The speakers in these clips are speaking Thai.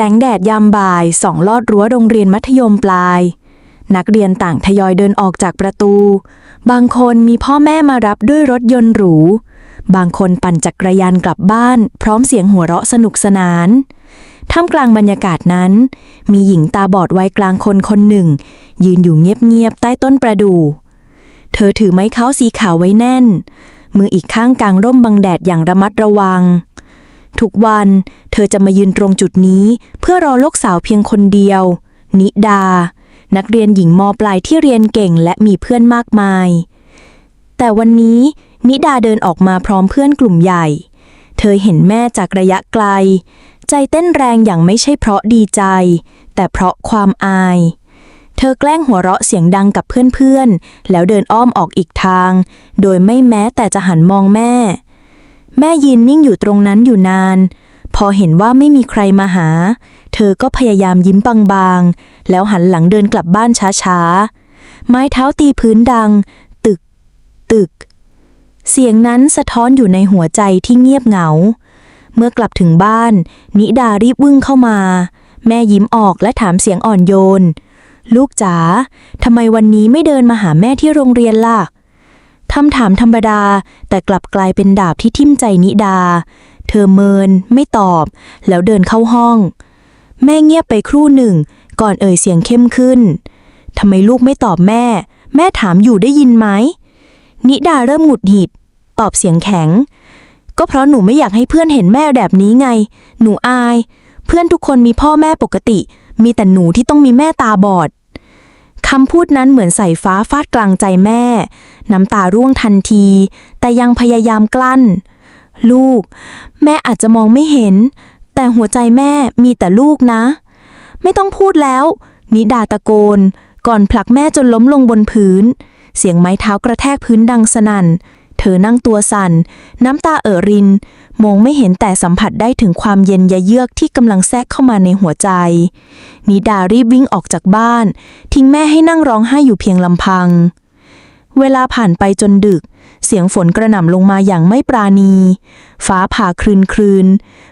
แสงแดดยามบ่ายส่องลอดรั้วโรงเรียนมัธยมปลาย นักเรียนต่างทยอยเดินออกจากประตู บางคนมีพ่อแม่มารับด้วยรถยนต์หรู บางคนปั่นจักรยานกลับบ้าน พร้อมเสียงหัวเราะสนุกสนานท่ามกลางบรรยากาศนั้น มีหญิงตาบอดวัยกลางคนคนหนึ่ง ยืนอยู่เงียบๆใต้ต้นประดู่ เธอถือไม้เค้าสีขาวไว้แน่น มืออีกข้างกลางร่มบังแดดอย่างระมัดระวัง ทุกวันเธอจะมายืนตรงจุดนี้ เพื่อรอลูกสาวเพียงคนเดียว นิดา นักเรียนหญิงมปลายที่เรียนเก่งและมีเพื่อนมากมาย แต่วันนี้นิดาเดินออกมาพร้อมเพื่อนกลุ่มใหญ่ เธอเห็นแม่จากระยะไกล ใจเต้นแรงอย่างไม่ใช่เพราะดีใจ แต่เพราะความอาย เธอแกล้งหัวเราะเสียงดังกับเพื่อนๆ แล้วเดินอ้อมออกอีกทาง โดยไม่แม้แต่จะหันมองแม่ แม่ยืนนิ่งอยู่ตรงนั้นอยู่นาน พอเห็นว่าไม่มีใครมาหา เธอก็พยายามยิ้มบางๆ แล้วหันหลังเดินกลับบ้านช้าๆ ไม้เท้าตีพื้นดัง ตึก ตึก เสียงนั้นสะท้อนอยู่ในหัวใจที่เงียบเหงา เมื่อกลับถึงบ้าน นิดารีบวิ่งเข้ามา แม่ยิ้มออกและถามเสียงอ่อนโยน ลูกจ๋าทำไมวันนี้ไม่เดินมาหาแม่ที่โรงเรียนล่ะ คำถามธรรมดา แต่กลับกลายเป็นดาบที่ทิ่มใจนิดา เธอเมิน ไม่ตอบ แล้วเดินเข้าห้อง แม่เงียบไปครู่หนึ่ง ก่อนเอ่ยเสียงเข้มขึ้นทำไมลูกไม่ตอบแม่ แม่ถามอยู่ได้ยินไหม นิดาเริ่มหงุดหงิด ตอบเสียงแข็ง ก็เพราะหนูไม่อยากให้เพื่อนเห็นแม่แบบนี้ไง หนูอาย เพื่อนทุกคนมีพ่อแม่ปกติ มีแต่หนูที่ต้องมีแม่ตาบอด คำพูดนั้นเหมือนใส่ฟ้าฟาดกลางใจแม่ น้ำตาร่วงทันที แต่ยังพยายามกลั้น ลูก แม่อาจจะมองไม่เห็น แต่หัวใจแม่มีแต่ลูกนะ ไม่ต้องพูดแล้ว นิดาตะโกน ก่อนผลักแม่จนล้มลงบนพื้น เสียงไม้เท้ากระแทกพื้นดังสนั่น เธอนั่งตัวสัน่น น้ำตาเอ่อริน มองไม่เห็นแต่สัมผัสได้ถึงความเย็นยะเยือกที่กำลังแทรกเข้ามาในหัวใจ นิดารีบวิ่งออกจากบ้าน ทิ้งแม่ให้นั่งร้องไห้อยู่เพียงลำพัง เวลาผ่านไปจนดึก เสียงฝนกระหน่ำลงมาอย่างไม่ปราณี ฟ้าผ่าครืนครืน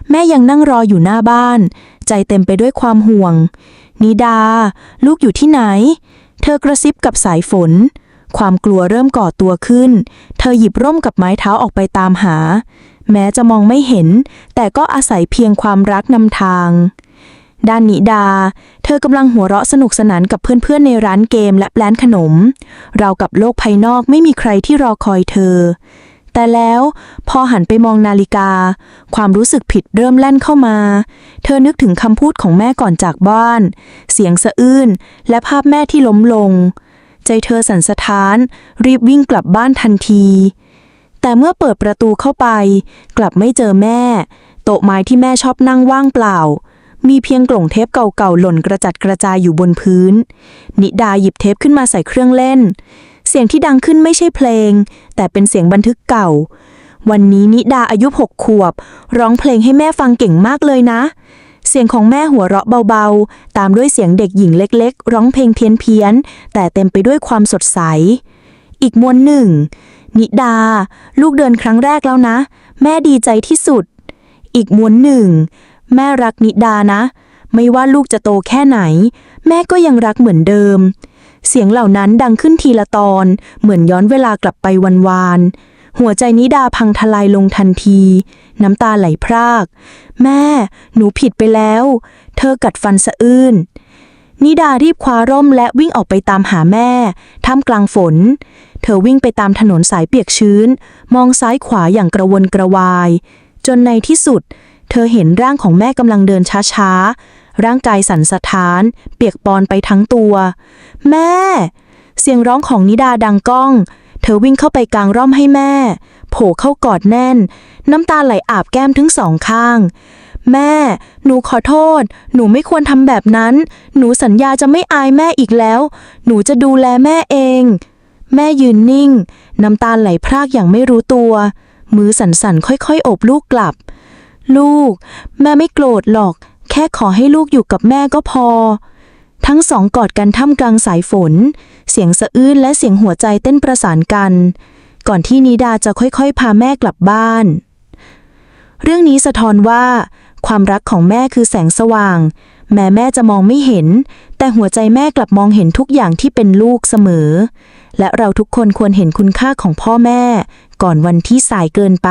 แม่ยังนั่งรออยู่หน้าบ้าน ใจเต็มไปด้วยความห่วง นิดา ลูกอยู่ที่ไหน เธอกระซิบกับสายฝน ความกลัวเริ่มก่อตัวขึ้น เธอหยิบร่มกับไม้เท้าออกไปตามหา แม้จะมองไม่เห็น แต่ก็อาศัยเพียงความรักนำทาง ด้านนิดา เธอกำลังหัวเราะสนุกสนานกับเพื่อนๆในร้านเกมและแปลนขนม เรากับโลกภายนอกไม่มีใครที่รอคอยเธอ แต่แล้วพอหันไปมองนาฬิกา ความรู้สึกผิดเริ่มแล่นเข้ามา เธอนึกถึงคำพูดของแม่ก่อนจากบ้าน เสียงสะอื้นและภาพแม่ที่ล้มลง ใจเธอสั่นสะท้าน รีบวิ่งกลับบ้านทันที แต่เมื่อเปิดประตูเข้าไป กลับไม่เจอแม่ โต๊ะไม้ที่แม่ชอบนั่งว่างเปล่า มีเพียงกล่องเทปเก่าๆหล่นกระจัดกระจายอยู่บนพื้น นิดาหยิบเทปขึ้นมาใส่เครื่องเล่น เสียงที่ดังขึ้นไม่ใช่เพลง แต่เป็นเสียงบันทึกเก่า วันนี้นิดาอายุหกขวบ ร้องเพลงให้แม่ฟังเก่งมากเลยนะ เสียงของแม่หัวเราะเบาๆ ตามด้วยเสียงเด็กหญิงเล็กๆ ร้องเพลงเพี้ยนๆ แต่เต็มไปด้วยความสดใส อีกมวลหนึ่ง นิดา ลูกเดินครั้งแรกแล้วนะ แม่ดีใจที่สุด อีกมวลหนึ่ง แม่รักนิดานะ ไม่ว่าลูกจะโตแค่ไหน แม่ก็ยังรักเหมือนเดิม เสียงเหล่านั้นดังขึ้นทีละตอน เหมือนย้อนเวลากลับไปวันวานๆ หัวใจนิดาพังทลายลงทันที น้ำตาไหลพราก แม่ หนูผิดไปแล้ว เธอกัดฟันสะอื้นนิดารีบคว้าร่มและวิ่งออกไปตามหาแม่ ท่ามกลางฝน เธอวิ่งไปตามถนนสายเปียกชื้น มองซ้ายขวาอย่างกระวนกระวาย จนในที่สุด เธอเห็นร่างของแม่กำลังเดินช้าๆ ร่างกายสั่นสะท้าน เปียกปอนไปทั้งตัว แม่ เสียงร้องของนิดาดังก้อง เธอวิ่งเข้าไปกลางร่มให้แม่ โผล่เข้ากอดแน่น น้ำตาไหลอาบแก้มทั้งสองข้าง แม่ หนูขอโทษ หนูไม่ควรทำแบบนั้น หนูสัญญาจะไม่อายแม่อีกแล้ว หนูจะดูแลแม่เอง แม่ยืนนิ่ง น้ำตาไหลพรากอย่างไม่รู้ตัว มือสั่นๆค่อยๆโอบลูกกลับ ลูก แม่ไม่โกรธหรอก แค่ขอให้ลูกอยู่กับแม่ก็พอ ทั้งสองกอดกันท่ามกลางสายฝน เสียงสะอื้นและเสียงหัวใจเต้นประสานกัน ก่อนที่นิดาจะค่อยๆ พาแม่กลับบ้าน เรื่องนี้สะท้อนว่า ความรักของแม่คือแสงสว่าง แม้แม่จะมองไม่เห็น แต่หัวใจแม่กลับมองเห็นทุกอย่างที่เป็นลูกเสมอ และเราทุกคนควรเห็นคุณค่าของพ่อแม่ ก่อนวันที่สายเกินไป